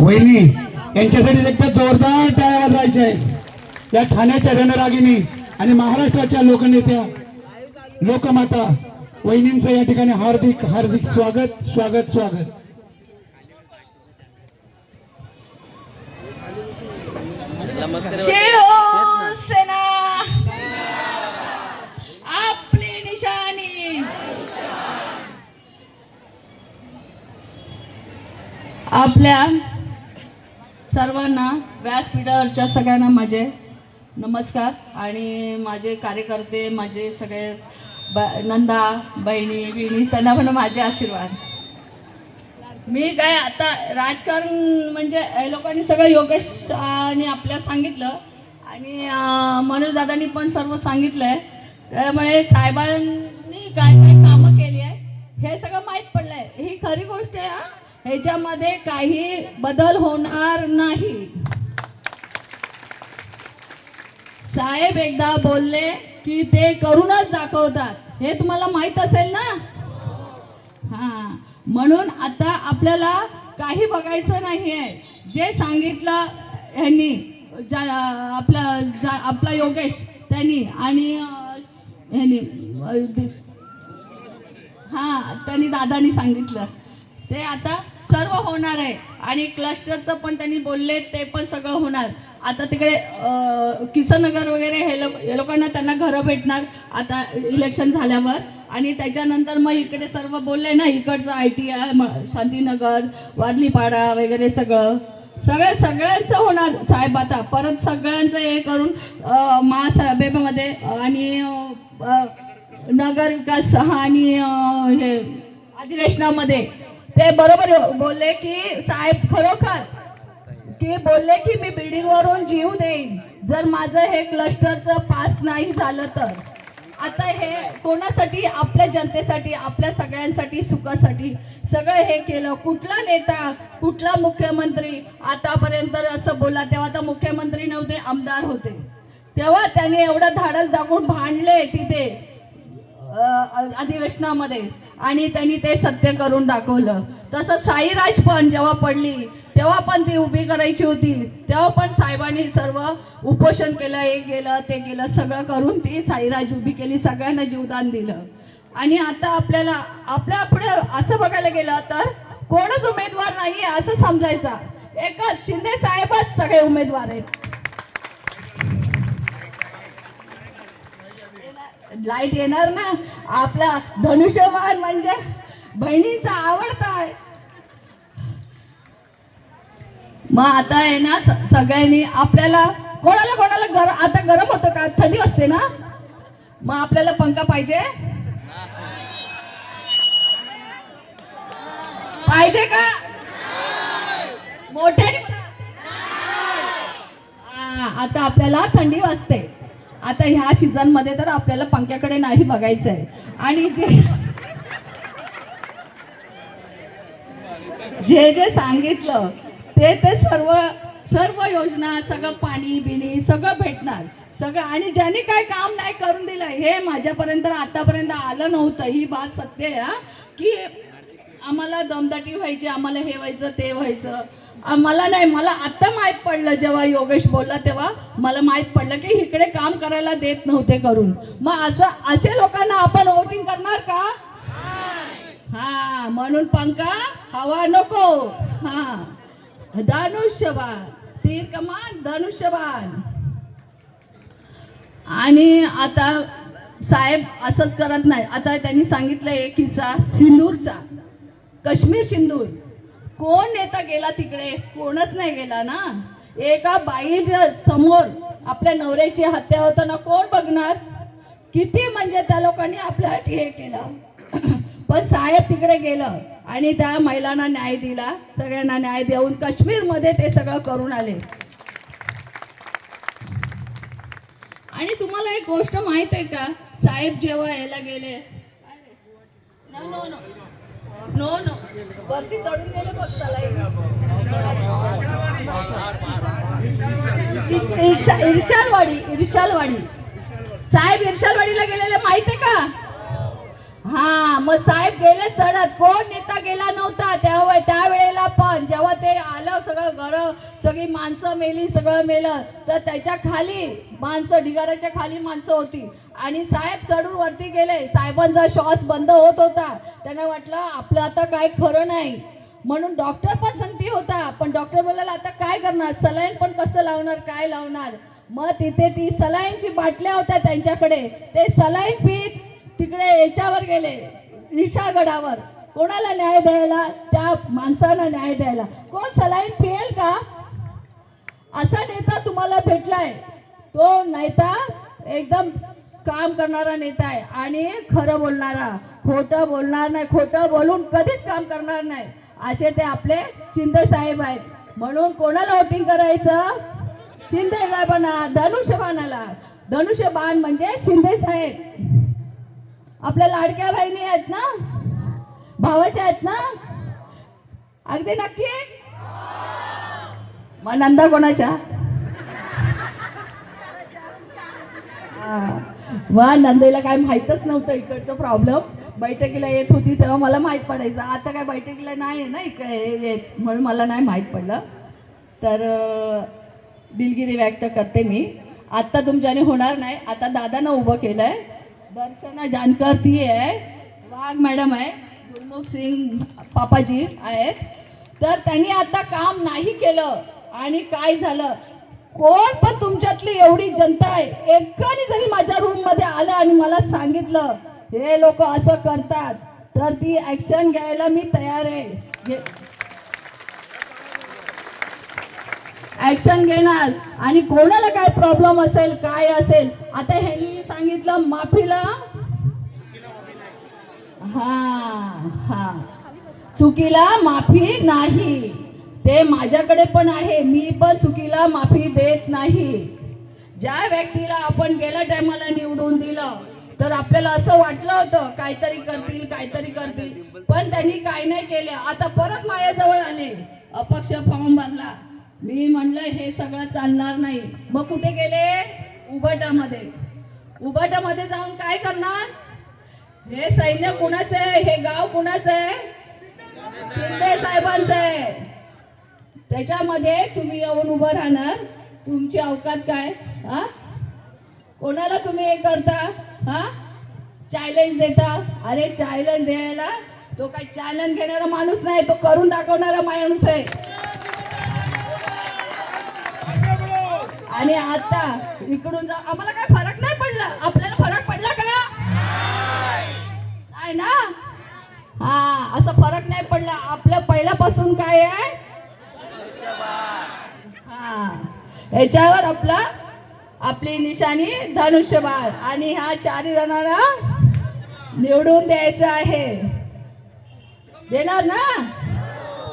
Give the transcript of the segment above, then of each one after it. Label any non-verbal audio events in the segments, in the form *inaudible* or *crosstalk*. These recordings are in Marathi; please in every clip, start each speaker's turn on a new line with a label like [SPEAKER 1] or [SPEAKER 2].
[SPEAKER 1] वहिनी यांच्यासाठी एकदा जोरदार टाळ्या वाजवायच्या या ठाण्याच्या रणरागिनी आणि महाराष्ट्राच्या लोकनेत्या लोकमाता वहिनींचं या ठिकाणी हार्दिक हार्दिक स्वागत स्वागत स्वागत.
[SPEAKER 2] हो, आपली निशाणी. आपल्या सर्वांना व्यासपीठावरच्या सगळ्यांना माझे नमस्कार आणि माझे कार्यकर्ते माझे सगळे ब नंदा बहिणी बिणी त्यांना पण माझे आशीर्वाद. मी काय आता राजकारण म्हणजे लोकांनी सगळं योगेश आपल्या सांगितलं आणि मनोजदादांनी पण सर्व सांगितलंय. त्यामुळे साहेबांनी काय काय कामं केली आहे हे सगळं माहीत पडलंय. ही खरी गोष्ट आहे हा. ह्याच्यामध्ये काही बदल होणार नाही. साहेब एकदा बोलले की ते करूनच दाखवतात. हे तुम्हाला माहीत असेल ना? हा. म्हणून आता आपल्याला काही बघायचं नाही आहे जे सांगितलं ह्यांनी आपला आपला योगेश त्यांनी आणि ह्यांनी हा त्यांनी दादानी सांगितलं. ते आता सर्व होणार आहे. आणि क्लस्टरचं पण त्यांनी बोलले ते पण सगळं होणार. आता तिकडे किसनगर वगैरे हे लोक हे लोकांना त्यांना घरं भेटणार आता इलेक्शन झाल्यावर. आणि त्याच्यानंतर मग इकडे सर्व बोलले ना इकडचं I T I Shantinagar Warlipada वगैरे सगळं. सगळं सगळ्यांचं होणार साहेब आता. परत सगळ्यांचं हे करून महासभेमध्ये आणि नगर विकास आणि हे अधिवेशनामध्ये ते बरोबर बोलले की साहेब खरोखर की बोलले की मी बिल्डिंगवरून जीव देईन. जर माझं हे क्लस्टरचं पास नाही झालं तर. आता हे कोणासाठी? आपल्या जनतेसाठी आपल्या सगळ्यांसाठी सुखासाठी. सगळं हे केलं. कुठला नेता कुठला मुख्यमंत्री आतापर्यंत असं बोला तेव्हा तर मुख्यमंत्री नव्हते आमदार होते. तेव्हा त्याने एवढं धाडस दाखवून भांडले तिथे अधिवेशनामध्ये. आणि त्यांनी ते सत्य करून दाखवलं. तसं साईराज पण जेव्हा पडली तेव्हा पण ती उभी करायची होती. तेव्हा पण साहेबांनी सर्व उपोषण केलं हे केलं ते केलं सगळं करून ती साईराज उभी केली सगळ्यांना जीवदान दिलं. आणि आता आपल्याला आपल्या पुढे असं बघायला गेलं तर कोणच उमेदवार नाही असं समजायचं. एकच शिंदे साहेबच सगळे उमेदवार आहेत. लाइट येणार ना? आपला धनुष्यवान म्हणजे बहिणीचा आवडता आहे. मग आता आहे ना सगळ्यांनी आपल्याला कोणाला कोणाला गर आता गरम होतं का? थंडी असते ना? मग आपल्याला पंखा पाहिजे? पाहिजे का? मोठ्याने आता आपल्याला थंडी वाजते. आता ह्या सीझनमध्ये तर आपल्याला पंख्याकडे नाही बघायचं आहे आणि जे जे जे सांगितलं ते ते सर्व सर्व योजना सगळं पाणी बिणी सगळं भेटणार. सगळं आणि ज्यांनी काय काम नाही करून दिलं हे माझ्यापर्यंत आतापर्यंत आलं नव्हतं. ही बात सत्य आहे हा, की आम्हाला दमदाटी व्हायची आम्हाला हे व्हायचं ते व्हायचं. मला नाही मला आता माहीत पडलं जेव्हा योगेश बोलला तेव्हा. मला माहीत पडलं की इकडे काम करायला देत नव्हते करून. मग असं असे लोकांना आपण वोटिंग करणार का? हा म्हणून पंखा हवा नको. हा. धनुष्यबाण तीर कमान धनुष्यबाण. आणि आता साहेब असंच करत नाही. आता त्यांनी सांगितलं एक किस्सा सिंदूरचा. काश्मीर सिंदूर. कोण नेता गेला तिकडे? कोणच नाही गेला ना? एका बाईच्या समोर आपल्या नवऱ्याची हत्या होताना कोण बघणार? किती म्हणजे त्या लोकांनी आपल्यासाठी हे केलं. *clears throat* पण साहेब तिकडे गेलं आणि त्या महिलांना न्याय दिला. सगळ्यांना न्याय देऊन काश्मीरमध्ये ते सगळं करून आले. आणि तुम्हाला एक गोष्ट माहीत आहे का? साहेब जेव्हा यायला गेले no no no no no वरती चढून गेले बघ इर्शालवाडी इर्शालवाडी साहेब इर्शालवाडीला गेलेले माहीत आहे का? हा मग साहेब गेले चढत. कोण नेता गेला नव्हता तेव्हा त्यावेळेला पण. जेव्हा ते झालं सगळं घरं सगळी माणसं मेली सगळं मेलं. तर त्याच्याखाली माणसं ढिगाऱ्याच्या खाली माणसं होती. आणि साहेब चढून वरती गेले. साहेबांचा श्वास बंद होत होता. त्यांना वाटलं आपलं आता काय खरं नाही. म्हणून डॉक्टर पण संगती होता. पण डॉक्टर बोलायला आता काय करणार? सलाईन पण कसं लावणार? काय लावणार? मग तिथे ती सलाईनची बाटल्या होत्या त्यांच्याकडे. ते सलाईन पीत तिकडे याच्यावर गेले निशागडावर कोणाला न्याय द्यायला त्या माणसाला न्याय द्यायला. कोण सलाईन पिएल का? असा नेता तुम्हाला भेटलाय. तो नेता एकदम काम करणारा नेता आहे आणि खरं बोलणारा. खोटं बोलणार नाही. खोटं बोलून कधीच काम करणार नाही. असे ते आपले शिंदे साहेब आहेत. म्हणून कोणाला वोटिंग करायचं? शिंदे साहेबांना धनुष्यबाणाला. धनुष्यबाण म्हणजे शिंदे साहेब. आपल्या लाडक्या बहिणी आहेत ना? भावाच्या आहेत ना? अगदी नक्की? मग नंदा कोणाच्या? वा नंदेला काय माहीतच नव्हतं इकडचं प्रॉब्लेम बैठकीला येत होती तेव्हा मला माहीत पडायचं. आता काय बैठकीला नाही आहे ना इकडे येत म्हणून मला नाही माहीत पडलं. तर दिलगिरी व्यक्त करते मी. आत्ता तुमच्याने होणार नाही. आता दादानं उभं केलं आहे दर्शना जानकर ती आहे. वाघ मॅडम आहे. गुरमुख सिंग पापाजी आहेत. तर त्यांनी आता काम नाही केलं आणि काय झालं? कोण पण तुमच्यातली एवढी जनता आहे एकाने जरी माझ्या रूममध्ये आलं आणि मला सांगितलं हे लोक असं करतात तर ती ऍक्शन घ्यायला मी तयार आहे. घे- ऍक्शन घेणार. आणि कोणाला काय प्रॉब्लेम असेल काय असेल आता ह्यांनी सांगितलं माफीला. हा हा. चुकीला माफी नाही. ते माझ्याकडे पण आहे. मी पण चुकीला माफी देत नाही. ज्या व्यक्तीला आपण गेल्या टायमाला निवडून दिलं तर आपल्याला असं वाटलं होतं काहीतरी करतील काहीतरी करतील. पण त्यांनी काय नाही केलं. आता परत माझ्याजवळ आले. अपक्ष फॉर्म भरला. मी म्हणलं हे सगळं चालणार नाही. मग कुठे गेले? उबटामध्ये. उबटामध्ये जाऊन काय करणार? हे सैन्य कुणाचं आहे? हे गाव कुणाचं आहे? शिंदे साहेबांचं आहे. त्याच्यामध्ये तुम्ही येऊन उभं राहणार. तुमची अवकात काय? हा? कोणाला तुम्ही हे करता? हा? चॅलेंज देता? अरे चॅलेंज द्यायला तो काही चॅलेंज घेणारा माणूस नाही तो करून दाखवणारा माणूस आहे. आणि आता इकडून जा. आम्हाला काय फरक नाही? आहे ना? हा असं फरक नाही पडला. आपलं पहिल्यापासून काय आहे? हा. याच्यावर आपला आपली निशाणी धनुष्यबाण. आणि ह्या चारी जणांना निवडून द्यायचं आहे. देणार ना?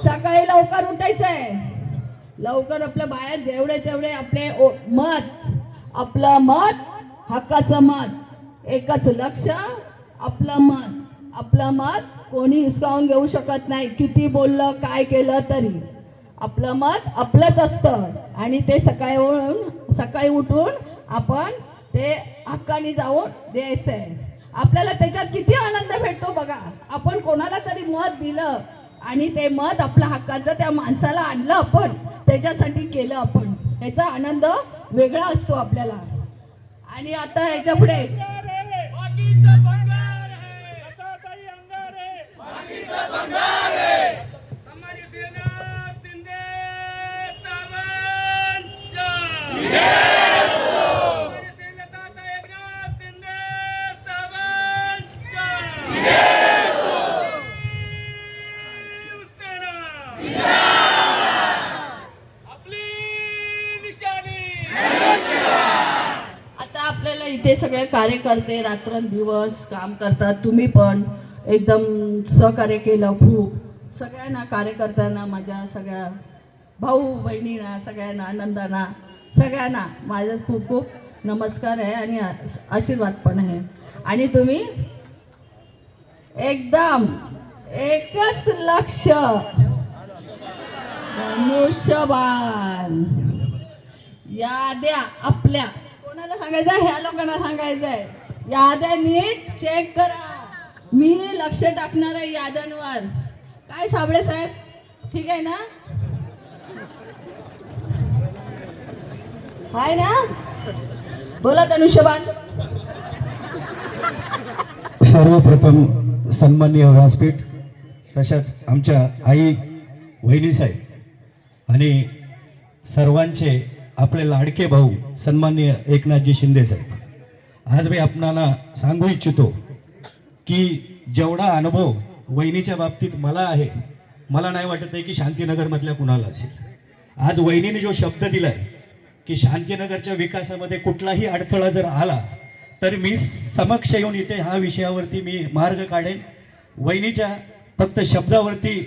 [SPEAKER 2] सकाळी लवकर उठायचं आहे लवकर आपल्या बाहेर जेवढे तेवढे आपले मत आपलं मत हक्काचं मत. एकच लक्ष आपलं मत. आपलं मत कोणी हिसकावून घेऊ शकत नाही. किती बोललं काय केलं तरी. आपलं मत आपलंच असतं. आणि ते सकाळी उठून सकाळी उठून आपण ते हक्काने जाऊन द्यायचं आहे आपल्याला त्याच्यात किती आनंद भेटतो बघा. आपण कोणाला तरी मत दिलं आणि ते मत आपल्या हक्काचं त्या माणसाला आणलं आपण त्याच्यासाठी केलं आपण. ह्याचा आनंद वेगळा असतो आपल्याला. आणि आता ह्याच्या पुढे. इथे सगळे कार्यकर्ते रात्रंदिवस काम करतात तुम्ही पण. एकदम सहकार्य केलं खूप. सगळ्यांना कार्यकर्त्यांना माझ्या सगळ्या भाऊ बहिणींना सगळ्यांना आनंदांना सगळ्यांना माझं खूप खूप नमस्कार आहे आणि आशीर्वाद पण आहे. आणि तुम्ही? एकदम. एकच लक्ष. धनुष्यबाण याद्या आपल्या. कोणाला सांगायचं ह्या लोकांना सांगायचंय. याद्या नीट चेक करा. मी लक्ष टाकणार आहे यादांवर काय साबळे साहेब? ठीक आहे ना? हाय ना? बोला धनुष्यबाण
[SPEAKER 3] सर्वप्रथम सन्माननीय व्यासपीठ तशाच आमच्या आई वहिनी साहेब आणि सर्वांचे आपले लाडके भाऊ सन्माननीय एकनाथजी शिंदे साहेब. आज मी आपणाला सांगू इच्छितो की जेवढा अनुभव वहिनीच्या बाबतीत मला आहे मला नाही वाटत आहे की शांतीनगरमधल्या कुणाला असेल. आज वहिनीने जो शब्द दिलाय की शांतीनगरच्या विकासामध्ये कुठलाही अडथळा जर आला तर मी समक्ष येऊन इथे ह्या विषयावरती मी मार्ग काढेन. वहिनीच्या फक्त शब्दावरती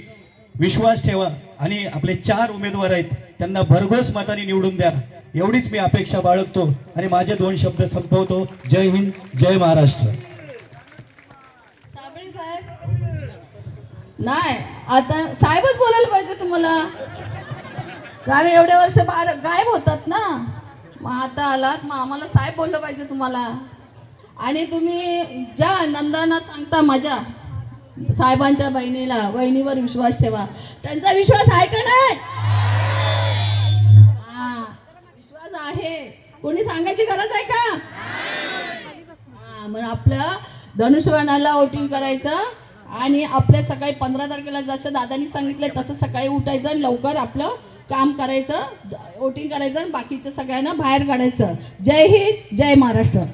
[SPEAKER 3] विश्वास ठेवा आणि आपले चार उमेदवार आहेत त्यांना भरघोस मताने निवडून द्या. एवढीच मी अपेक्षा बाळगतो आणि माझे दोन शब्द संपवतो. जय हिंद जय महाराष्ट्र
[SPEAKER 2] साबळे साहेब नाही आता साहेबच बोलायला पाहिजे तुम्हाला. कारण एवढे वर्ष बाहेर गायब होतात ना. मग आता आलात मग आम्हाला साहेब बोललं पाहिजे तुम्हाला. आणि तुम्ही ज्या आनंदानं सांगता माझ्या साहेबांच्या बहिणीला बहिणीवर विश्वास ठेवा. त्यांचा विश्वास आहे का नाही? हा विश्वास आहे. कोणी सांगायची गरज आहे का? हा मग आपल्या धनुष्यबाणाला वोटिंग करायचं. आणि आपल्या सकाळी पंधरा तारखेला जसं दादानी सांगितलं तसं सकाळी उठायचं आणि लवकर आपलं काम करायचं वोटिंग करायचं आणि बाकीच्या सगळ्यांना बाहेर काढायचं. जय हिंद जय महाराष्ट्र.